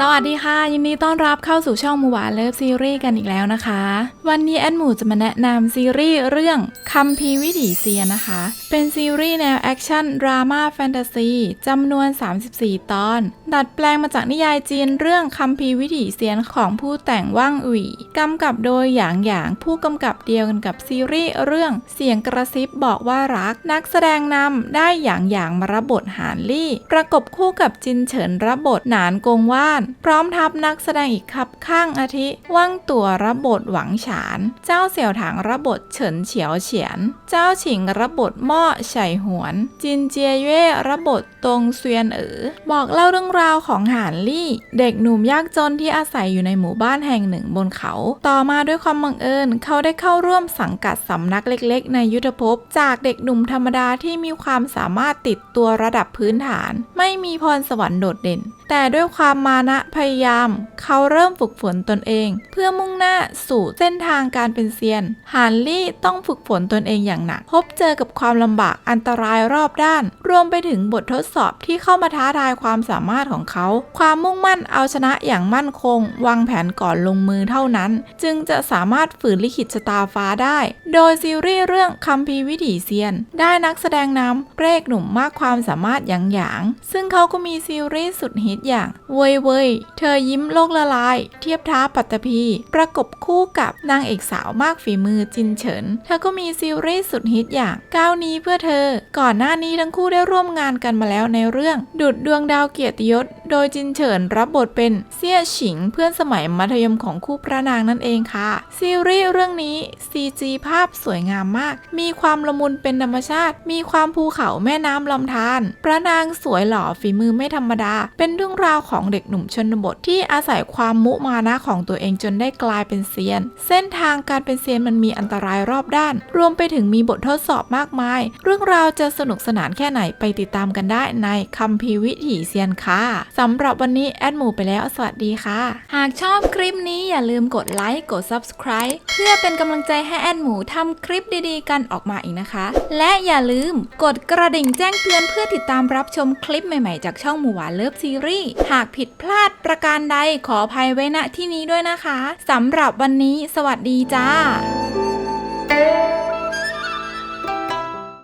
สวัสดีค่ะ ยินดีต้อนรับเข้าสู่ช่องมูหวานเลิฟซีรีส์กันอีกแล้วนะคะ วันนี้แอนหมูจะมาแนะนำซีรีส์เรื่องคัมภีวิถีเซียนนะคะเป็นซีรีส์แนวแอคชั่น ดราม่า แฟนตาซีจำนวน 34 ตอน ดัดแปลงมาจากนิยายจีนเรื่องคัมภีวิถีเซียนของผู้แต่งว่างอุ๋ยกำกับโดยหยางหยางผู้กำกับเดียวกันกับซีรีส์เรื่องเสียงกระซิบบอกว่ารัก นักแสดงนำได้หยางหยางมารับบทหานลี่ ประกบคู่กับจินเฉินรับบทหนานกงว่าน พร้อมทัพนักแสดงอีกคับข้างอาทิว่างตัวรับบทหวังฉาน เจ้าเสี่ยวถางรับบทเฉินเฉียวเฉียน เจ้าฉิงรับบทหม้อไฉหวน จินเจียเย่รับบทตงเซียนเอ๋อบอกเล่าเรื่องราวของหานลี่ เด็กหนุ่มยากจนที่อาศัยอยู่ในหมู่บ้านแห่งหนึ่งบนเขา ต่อมาด้วยความบังเอิญ เขาได้เข้าร่วมสังกัดสำนักเล็กๆ ในยุทธภพ จากเด็กหนุ่มธรรมดาที่มีความสามารถติดตัวระดับพื้นฐาน ไม่มีพรสวรรค์โดดเด่น แต่ด้วยความมานะพยายาม เขาเริ่มฝึกฝนตนเอง เพื่อมุ่งหน้าสู่เส้นทางการเป็นเซียนฮานลี่ต้องฝึกฝนตนเองอย่างหนัก พบเจอกับความลำบากอันตรายรอบด้าน รวมไปถึงบททดสอบที่เข้ามาท้าทายความสามารถของเขา ความมุ่งมั่นเอาชนะอย่างมั่นคง วางแผนก่อนลงมือเท่านั้น จึงจะสามารถฝืนลิขิตชะตาฟ้าได้ โดยซีรีส์เรื่องคัมภีร์วิถีเซียน ได้นักแสดงนำเรกหนุ่มมากความสามารถอย่างหยาง ซึ่งเขาก็มีซีรีส์สุดฮิตอย่าง เว่ยเว่ยเธอยิ้มโลกละลาย เทียบท้าปัตตภีประกบคู่กับนางเอกสาวมากฝีมือจินเฉิน เธอก็มีซีรีส์สุดฮิตอย่างก้าวนี้เพื่อเธอ ก่อนหน้านี้ทั้งคู่ได้ร่วมงานกันมาแล้วในเรื่อง ดุดดวงดาวเกียรติยศ โดยจินเฉินรับบทเป็นเซี่ยฉิงเพื่อนสมัยมัธยมของคู่พระนางนั่นเองค่ะ ซีรีส์เรื่องนี้ CG ภาพสวยงามมาก มีความละมุนเป็นธรรมชาติ มีความภูเขาแม่น้ำลำธารพระนางสวยหล่อฝีมือไม่ธรรมดา เป็นเรื่องราวของเด็กหนุ่มชนบทที่อาศัยความมุมานะของตัวเองจนได้กลายเป็นเซียน เส้นทางการเป็นเซียนมันมีอันตรายรอบด้าน รวมไปถึงมีบททดสอบมากมาย เรื่องราวจะสนุกสนานแค่ไหนไปติดตามกันได้ในคัมภีร์วิถีเซียนค่ะสำหรับวันนี้แอดหมูไปแล้ว สวัสดีค่ะ หากชอบคลิปนี้อย่าลืมกดไลค์ กด subscribe เพื่อเป็นกำลังใจให้แอดหมูทำคลิปดีๆ กันออกมาอีกนะคะ และอย่าลืมกดกระดิ่งแจ้งเตือนเพื่อติดตามรับชมคลิปใหม่ๆ จากช่องหมูหวานเลิฟซีรีส์หากผิดพลาดประการใดขออภัยไว้ณที่นี้ด้วยนะคะสำหรับวันนี้ สวัสดีจ้า